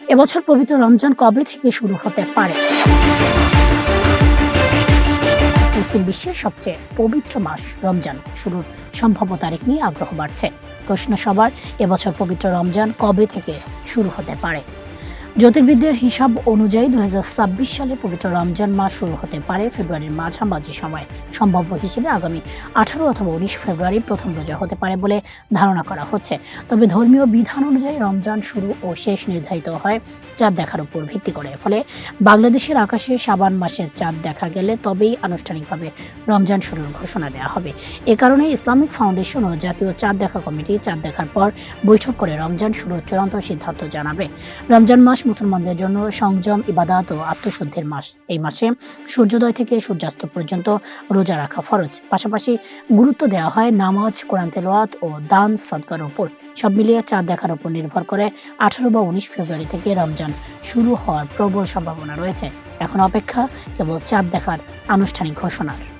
এবছর পবিত্র রমজান কবে থেকে শুরু হতে পারে? মুসলিম বিশ্বের সবচেয়ে পবিত্র মাস রমজান। শুরুর সম্ভাব্য তারিখ নিয়ে আগ্রহ বাড়ছে। প্রশ্ন সবার, এবছর পবিত্র রমজান কবে থেকে শুরু হতে পারে? জ্যোতির্বিদদের হিসাব অনুযায়ী দু হাজার ছাব্বিশ সালে পবিত্র রমজান মাস শুরু হতে পারে ফেব্রুয়ারির মাঝামাঝি সময়। সম্ভাব্য হিসেবে আগামী আঠারো অথবা উনিশ ফেব্রুয়ারি প্রথম রোজা হতে পারে বলে ধারণা করা হচ্ছে। তবে ধর্মীয় বিধান অনুযায়ী রমজান শুরু ও শেষ নির্ধারিত হয় চাঁদ দেখার উপর ভিত্তি করে। ফলে বাংলাদেশের আকাশে সাবান মাসের চাঁদ দেখা গেলে তবেই আনুষ্ঠানিকভাবে রমজান শুরুর ঘোষণা দেওয়া হবে। এ কারণে ইসলামিক ফাউন্ডেশন ও জাতীয় চাঁদ দেখা কমিটি চাঁদ দেখার পর বৈঠক করে রমজান শুরুর চূড়ান্ত সিদ্ধান্ত জানাবে। রমজান মাস মুসলমানদের জন্য সংযম, ইবাদাত ও আত্মশুদ্ধির মাস। এই মাসে সূর্যোদয় থেকে সূর্যাস্ত পর্যন্ত রোজা রাখা ফরজ। পাশাপাশি গুরুত্ব দেওয়া হয় নামাজ, কোরআন তেলাওয়াত ও দান সদকার উপর। সব মিলিয়ে চাঁদ দেখার উপর নির্ভর করে আঠারো বা উনিশ ফেব্রুয়ারি থেকে রমজান শুরু হওয়ার প্রবল সম্ভাবনা রয়েছে। এখন অপেক্ষা, কেবল চাঁদ দেখার আনুষ্ঠানিক ঘোষণার।